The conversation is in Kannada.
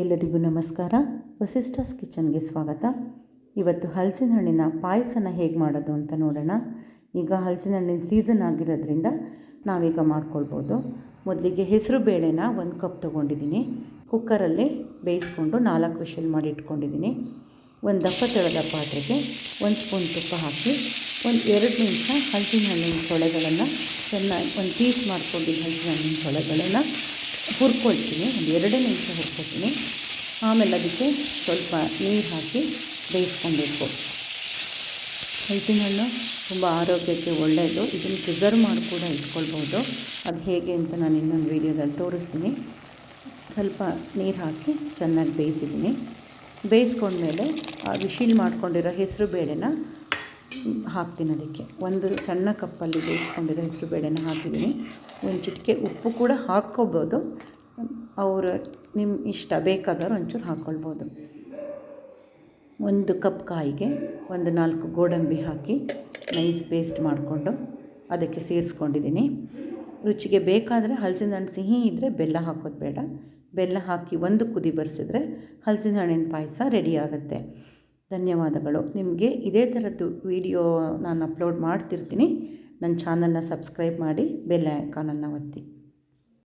ಎಲ್ಲರಿಗೂ ನಮಸ್ಕಾರ. ವಸಿಸ್ಟರ್ಸ್ ಕಿಚನ್ಗೆ ಸ್ವಾಗತ. ಇವತ್ತು ಹಲಸಿನ ಹಣ್ಣಿನ ಪಾಯಸನ ಹೇಗೆ ಮಾಡೋದು ಅಂತ ನೋಡೋಣ. ಈಗ ಹಲಸಿನ ಹಣ್ಣಿನ ಸೀಸನ್ ಆಗಿರೋದ್ರಿಂದ ನಾವೀಗ ಮಾಡ್ಕೊಳ್ಬೋದು. ಮೊದಲಿಗೆ ಹೆಸರು ಬೇಳೆನ ಒಂದು ಕಪ್ ತೊಗೊಂಡಿದ್ದೀನಿ. ಕುಕ್ಕರಲ್ಲಿ ಬೇಯಿಸ್ಕೊಂಡು ನಾಲ್ಕು ವಿಷಲ್ ಮಾಡಿ ಇಟ್ಕೊಂಡಿದ್ದೀನಿ. ಒಂದು ದಪ್ಪ ತೆಳೆದ ಪಾತ್ರೆಗೆ ಒಂದು ಸ್ಪೂನ್ ತುಪ್ಪ ಹಾಕಿ ಒಂದು ಎರಡು ನಿಮಿಷ ಹಲಸಿನ ಹಣ್ಣಿನ ಸೊಳೆಗಳನ್ನು ಚೆನ್ನಾಗಿ ಒಂದು ಪೀಸ್ ಮಾಡ್ಕೊಂಡಿದ್ದ ಹಲಸಿನ ಹಣ್ಣಿನ ಸೊಳೆಗಳನ್ನು ಹುರ್ಕೊಳ್ತೀನಿ. ಒಂದು ಎರಡೇ ನಿಮಿಷ ಹುರ್ಕೊಳ್ತೀನಿ. ಆಮೇಲೆ ಅದಕ್ಕೆ ಸ್ವಲ್ಪ ನೀರು ಹಾಕಿ ಬೇಯಿಸ್ಕೊಬೇಕು. ಹಲಸಿನ ಹಣ್ಣು ತುಂಬ ಆರೋಗ್ಯಕ್ಕೆ ಒಳ್ಳೆಯದು. ಇದನ್ನು ಪ್ರಿಸರ್ವ್ ಮಾಡಿ ಕೂಡ ಇಟ್ಕೊಳ್ಬೋದು. ಅದು ಹೇಗೆ ಅಂತ ನಾನು ಇನ್ನೊಂದು ವೀಡಿಯೋದಲ್ಲಿ ತೋರಿಸ್ತೀನಿ. ಸ್ವಲ್ಪ ನೀರು ಹಾಕಿ ಚೆನ್ನಾಗಿ ಬೇಯಿಸಿದ್ದೀನಿ. ಬೇಯಿಸ್ಕೊಂಡ್ಮೇಲೆ ಆ ವಿಶಿಲ್ ಮಾಡ್ಕೊಂಡಿರೋ ಹೆಸರು ಬೇಳೆನ ಹಾಕ್ತೀನಿ ಅದಕ್ಕೆ. ಒಂದು ಸಣ್ಣ ಕಪ್ಪಲ್ಲಿ ಬೇಯಿಸ್ಕೊಂಡಿರೋ ಹೆಸರು ಬೇಳೆನ ಹಾಕಿದ್ದೀನಿ. ಒಂದು ಚಿಟಿಕೆ ಉಪ್ಪು ಕೂಡ ಹಾಕ್ಕೋಬೋದು. ಅವರು ನಿಮ್ಮ ಇಷ್ಟ ಬೇಕಾದವ್ರು ಒಂಚೂರು ಹಾಕ್ಕೊಳ್ಬೋದು ಒಂದು ಕಪ್ ಕಾಯಿಗೆ ಒಂದು ನಾಲ್ಕು ಗೋಡಂಬಿ ಹಾಕಿ ನೈಸ್ ಪೇಸ್ಟ್ ಮಾಡಿಕೊಂಡು ಅದಕ್ಕೆ ಸೇರಿಸ್ಕೊಂಡಿದ್ದೀನಿ. ರುಚಿಗೆ ಬೇಕಾದರೆ ಹಲಸಿನ ಹಣ್ಣು ಸಿಹಿ ಇದ್ದರೆ ಬೆಲ್ಲ ಹಾಕೋದು ಬೇಡ. ಬೆಲ್ಲ ಹಾಕಿ ಒಂದು ಕುದಿ ಬರೆಸಿದ್ರೆ ಹಲಸಿನ ಹಣ್ಣಿನ ಪಾಯಸ ರೆಡಿ ಆಗುತ್ತೆ. ಧನ್ಯವಾದಗಳು. ನಿಮಗೆ ಇದೇ ಥರದ್ದು ವಿಡಿಯೋ ನಾನು ಅಪ್ಲೋಡ್ ಮಾಡ್ತಿರ್ತೀನಿ. ನನ್ನ ಚಾನಲ್ನ ಸಬ್ಸ್ಕ್ರೈಬ್ ಮಾಡಿ ಬೆಲ್ ಐಕಾನನ್ನು ಒತ್ತಿ.